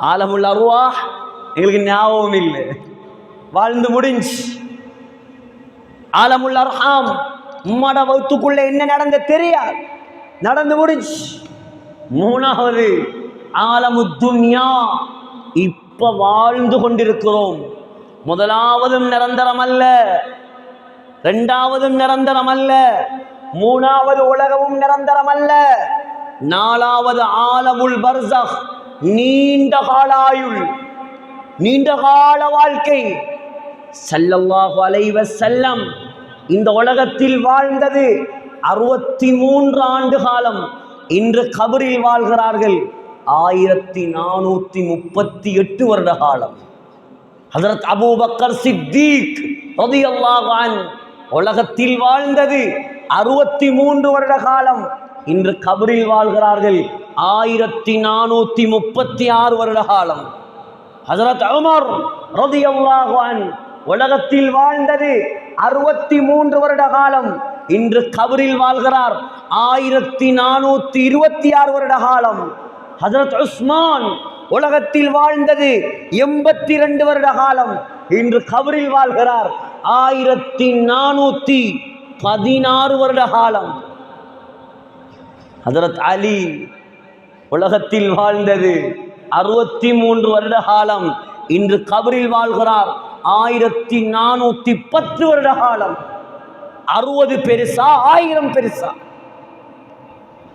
ஆலமுல் அருவா எங்களுக்கு ஞாபகம் இல்லை. வாழ்ந்து முடிஞ்சு. ஆலமுல் அர்ஹாம் உம்மட வகுத்துக்குள்ள என்ன நடந்த தெரியாது. நடந்து முடிஞ்சு. மூணாவது ஆலமு துன்யா இப்ப வாழ்ந்து கொண்டிருக்கிறோம். முதலாவதும் நிரந்தரம் அல்ல. இரண்டாவதும் நிரந்தரம் அல்ல. மூணாவது உலகமும் நிரந்தரம் அல்ல. நாலாவது ஆலமுல் பர்சஹ் நீண்ட கால ஆயுள் நீண்ட கால வாழ்க்கை. ஸல்லல்லாஹு அலைவ செல்லம் இந்த உலகத்தில் வாழ்ந்தது அறுபத்தி மூன்று ஆண்டு காலம். இன்று கபரில் வாழ்கிறார்கள் ஆயிரத்தி நானூத்தி முப்பத்தி எட்டு வருட காலம். ஹசரத் அபூபக்கர் சித்தீக் ரலியல்லாஹு உலகத்தில் வாழ்ந்தது அறுபத்தி மூன்று வருட காலம். இன்று கபரில் வாழ்கிறார்கள் ஆயிரத்தி நானூத்தி முப்பத்தி ஆறு வருட காலம் ஹசரத் அமர் ரலியல்லாஹு உலகத்தில் வாழ்ந்தது அறுபத்தி மூன்று வருட காலம் இன்று கபரில் வாழ்கிறார். ஆயிரத்தி நானூத்தி இருபத்தி ஆறு வருட காலம் ஹசரத் உஸ்மான் உலகத்தில் வாழ்ந்தது எண்பத்தி ரெண்டு வருட காலம் இன்று கபரில் வாழ்கிறார். ஆயிரத்தி நானூத்தி பதினாறு வருட காலம் ஹசரத் அலி உலகத்தில் வாழ்ந்தது. அறுபத்தி மூன்று வருட காலம் இன்று கபரில் வாழ்கிறார். ஆயிரத்தி நானூத்தி பத்து வருட காலம். அறுபது பெருசா ஆயிரம் பெருசா.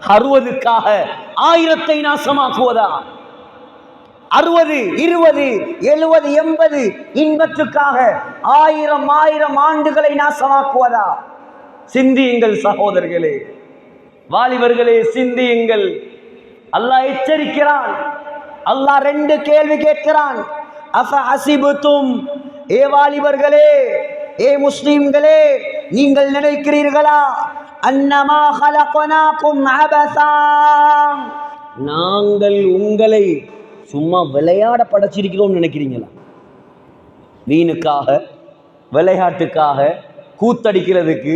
அறுபதுக்காக ஆயிரத்தை நாசமாக்குவதா? அறுபது இருபது எழுபது எண்பது இன்பத்துக்காக ஆயிரம் ஆயிரம் ஆண்டுகளை நாசமாக்குவதா? சிந்தியுங்கள் சகோதரர்களே. வாலிபர்களே சிந்தியுங்கள். அல்லாஹ் எச்சரிக்கிறான். அல்லாஹ் ரெண்டு கேள்வி கேட்கிறான். அஃப ஹசிபுத்தும்? ஏ வாலிபர்களே ஏ முஸ்லீம்களே நீங்கள் நினைக்கிறீர்களா? அன்னமா ஹலகனாக்கும் அபசா நாங்கள் உங்களை சும்மா விளையாட படைச்சிருக்கிறோம் நினைக்கிறீங்களா? வீணுக்காக விளையாட்டுக்காக கூத்தடிக்கிறதுக்கு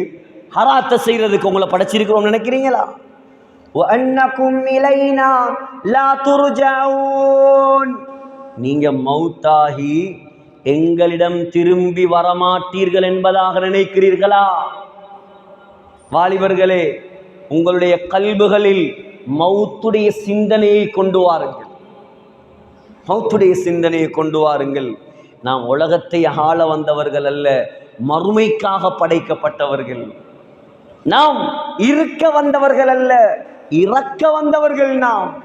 ஹராத்த செய்யறதுக்கு உங்களை படைச்சிருக்கிறோம் நினைக்கிறீங்களா? அன்னக்கும் இலைனா லா துருஜாவூன் நீங்கள் மௌத்தாகி எங்களிடம் திரும்பி வரமாட்டீர்கள் என்பதாக நினைக்கிறீர்களா? வாலிபர்களே உங்களுடைய கல்புகளில் மௌத்துடைய சிந்தனையை கொண்டு வாருங்கள். மௌத்துடைய சிந்தனையை கொண்டு வாருங்கள். நாம் உலகத்தை ஆள வந்தவர்கள் அல்ல மறுமைக்காக படைக்கப்பட்டவர்கள். நாம் இருக்க வந்தவர்கள் அல்ல. இறக்க வந்தவர்கள் நாம்.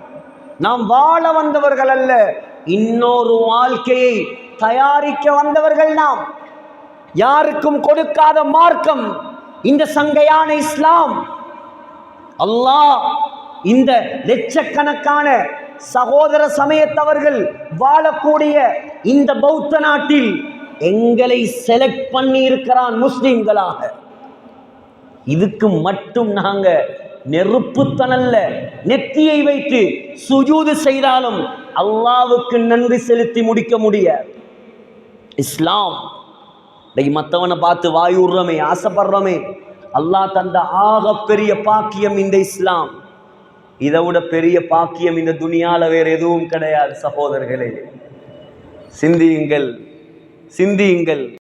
நாம் வாழ வந்தவர்கள் அல்ல. இன்னொரு வாழ்க்கையை தயாரிக்க வந்தவர்கள் நாம். யாருக்கும் கொடுக்காத மார்க்கம் இந்த சங்கையான இஸ்லாம். அல்லாஹ் இந்த லட்சக்கணக்கான சகோதர சமயத்தவர்கள் வாழக்கூடிய இந்த பௌத்த நாட்டில் எங்களை செலக்ட் பண்ணி இருக்கிறான் முஸ்லிம்களாக. இதுக்கு மட்டும் நாங்கள் நெருப்புத்தனல்ல நெத்தியை வைத்து சுஜூது செய்தாலும் அல்லாவுக்கு நன்றி செலுத்தி முடிக்க முடியாது. இஸ்லாம் இன்னைக்கு மற்றவனை பார்த்து வாயுடுறோமே ஆசைப்படுறோமே. அல்லாஹ் தந்த ஆக பெரிய பாக்கியம் இந்த இஸ்லாம். இதை விட பெரிய பாக்கியம் இந்த துணியால வேற எதுவும் கிடையாது சகோதரர்களே. சிந்தியுங்கள் சிந்தியுங்கள்.